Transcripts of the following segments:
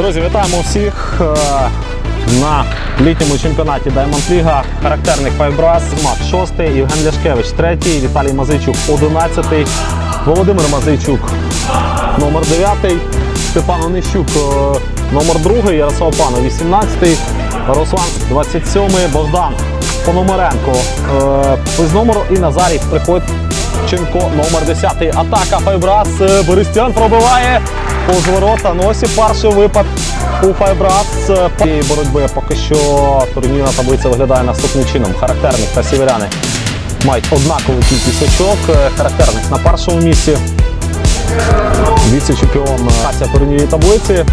Друзі, вітаємо всіх е, на літньому чемпіонаті Diamond League. Характерник Файбрас, Мак 6, Євген Ляшкевич 3, Віталій Мазичук 11, Володимир Мазичук номер 9, Степан Онищук е, номер 2, Ярослав Панов 18, Руслан 27, Богдан Пономаренко е, без номеру і Назарій Приходченко номер 10. Атака Файбрас. Бористян пробиває повз ворота. Носі перший випад у Файбрас. Е, Цієї боротьби поки що турнірна таблиця виглядає наступним чином. Характерник та сіверяни мають однакову кількість очок. Е, Характерник на першому місці. Віце-чемпіон е, турнірній таблиці.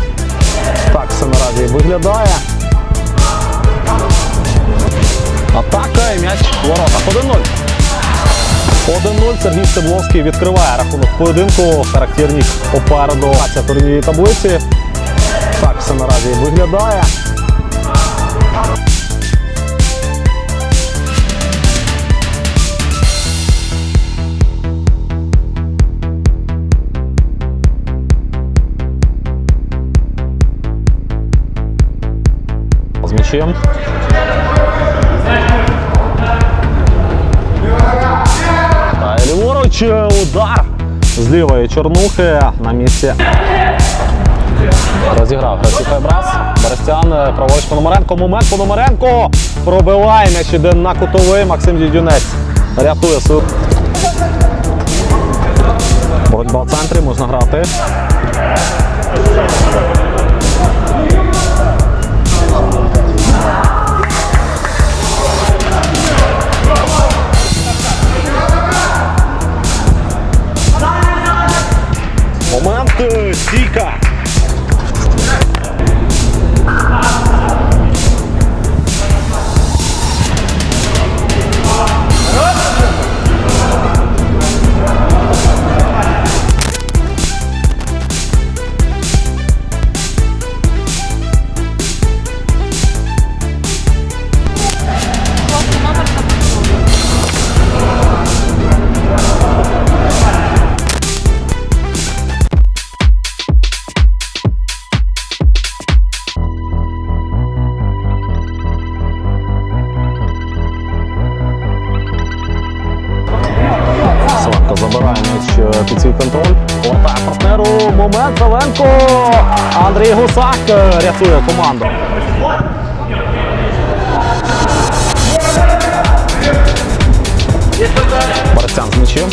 Так все наразі виглядає. Атака і м'яч в воротах. 1-0. 1-0. Сергій Стебловський відкриває рахунок поєдинку. Характерник попереду ця турнірній таблиці. Так все наразі виглядає. З м'ячем. І ліворуч е, удар з лівої чорнухи на місці. Розіграв гравців Брас. Берестян, проводить праворуч Пономаренко. Момент Пономаренко пробиває м'яч іде на кутовий. Максим Дідюнець рятує суд. Боротьба в центрі, можна грати. Е, рятує команду. Борцян з м'ячем.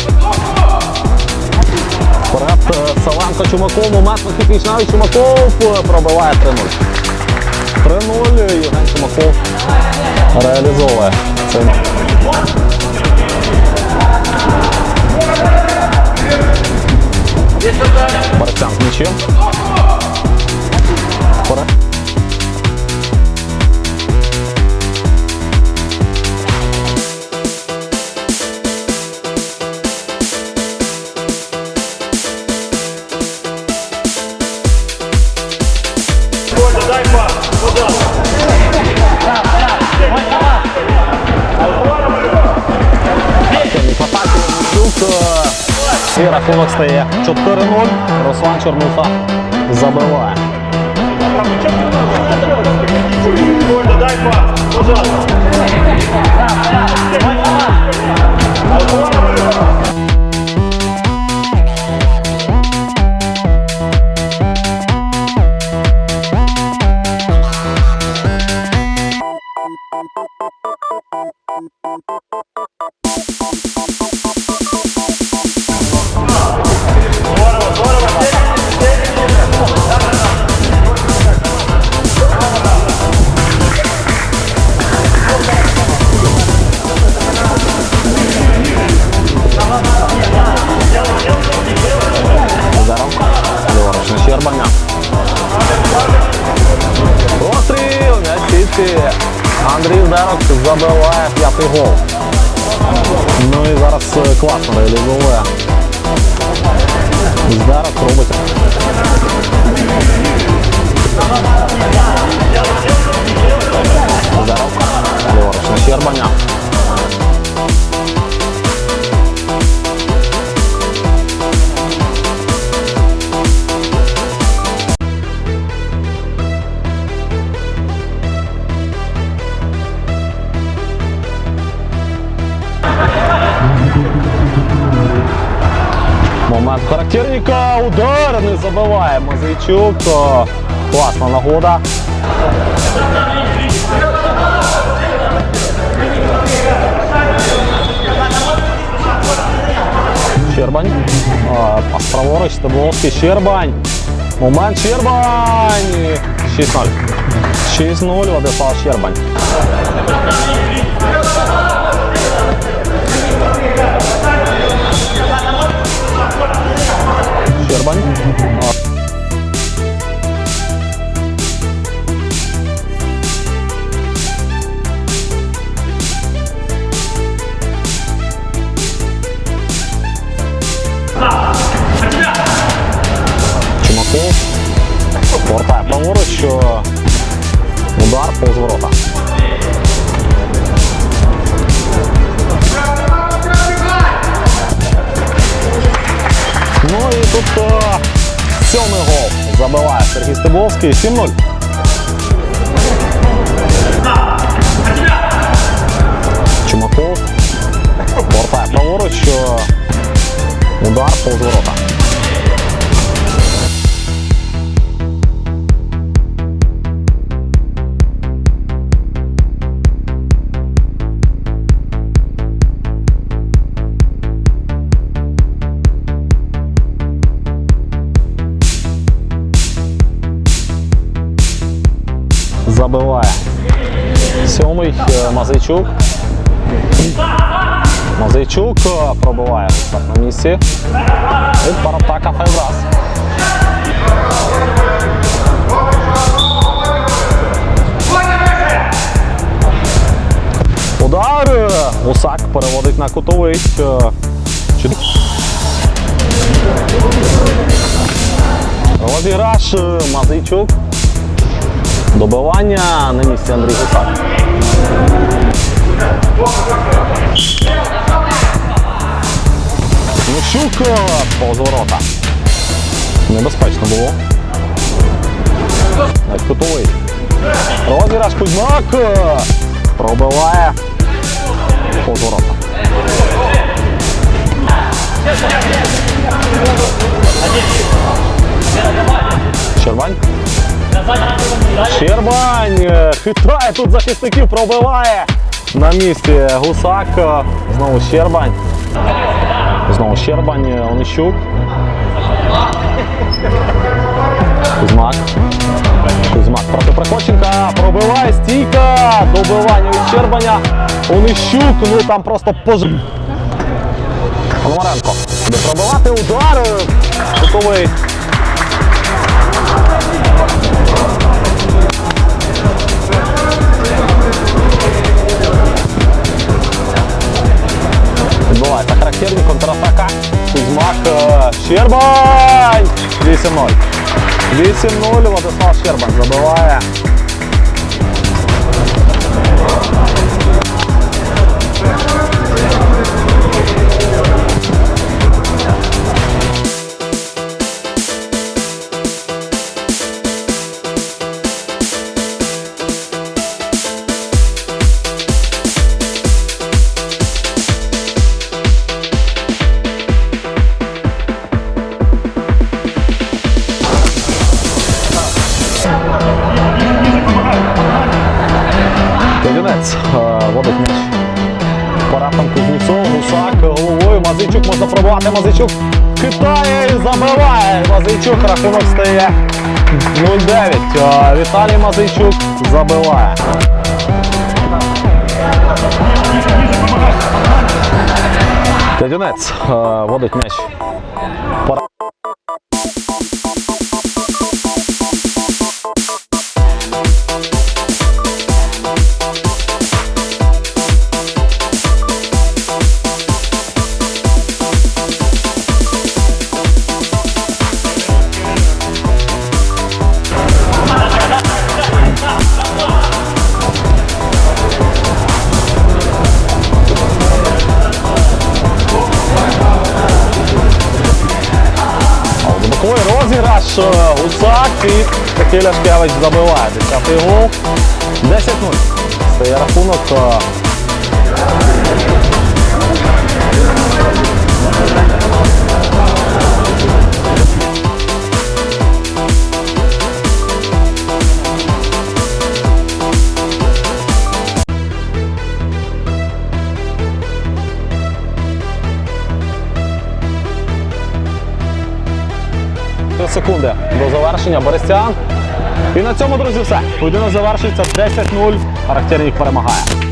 Вперед Саленко Чумаков. Момент Микитич навіть Чумаков е, пробиває 3-0. 3-0. Євген Чумаков реалізовує матч. Борцян з м'ячем. Е, рахунок стає 4-0. Руслан Чорнуха забиває. Дай пас, пожалуйста. М'яч. Андрій Здарок забиває п'ятий гол. Ну і зараз е, класно реалізовує. Здарок робить. Здарок. Ліворуч на Щербаня. Забиває Мазичук. О, Класна нагода. Щербань. Пас праворуч, Стебловський, Щербань. Момент Щербань. 6-0. 6-0 Владислав Щербань. Щербань. А, Чумаков. Повертає праворуч. що Удар повз ворота. Тут е, сьомий гол забиває Сергій Стебловський. 7-0. Чумаков. Повертає праворуч. Удар повз ворота. Забиває. Сьомий е, Мазайчук. Мазайчук е, пробиває на місці. І паратака Файбрас. Удар. е, Гусак переводить на кутовий. Розіграш Мазайчук. Добивання на місці Андрій Гусак. Нищук повз. Небезпечно було. Навіть кутовий. Розіграш Кузьмак пробиває повз ворота. Хитає тут захисників, пробиває на місці Гусак. е, Знову Щербань. Знову Щербань, е, Онищук. Кузьмак. Кузьмак проти Прокоченка. Пробиває стійка. Добивання від Щербаня. Онищук. Ну там просто пож... Пономаренко. Буде пробивати удар. е, Готовий. Контратака. Кузьмак е, Щербань! 8-0. 8-0 Владислав Щербань забиває. Е, водить м'яч. Паратом Кузнєцов, Гусак головою. Мазичук можна пробувати. Мазичук хитає і забиває. Мазичук рахунок стає 0-9. Е, Віталій Мазичук забиває. Калінець е, водить м'яч. Гусак і такий Шкевич забиває. 10 гол. 10-0. Це рахунок. 4 секунди до завершення. Берестян. І на цьому, друзі, все. Поєдинок завершується 10-0. Характерник перемагає.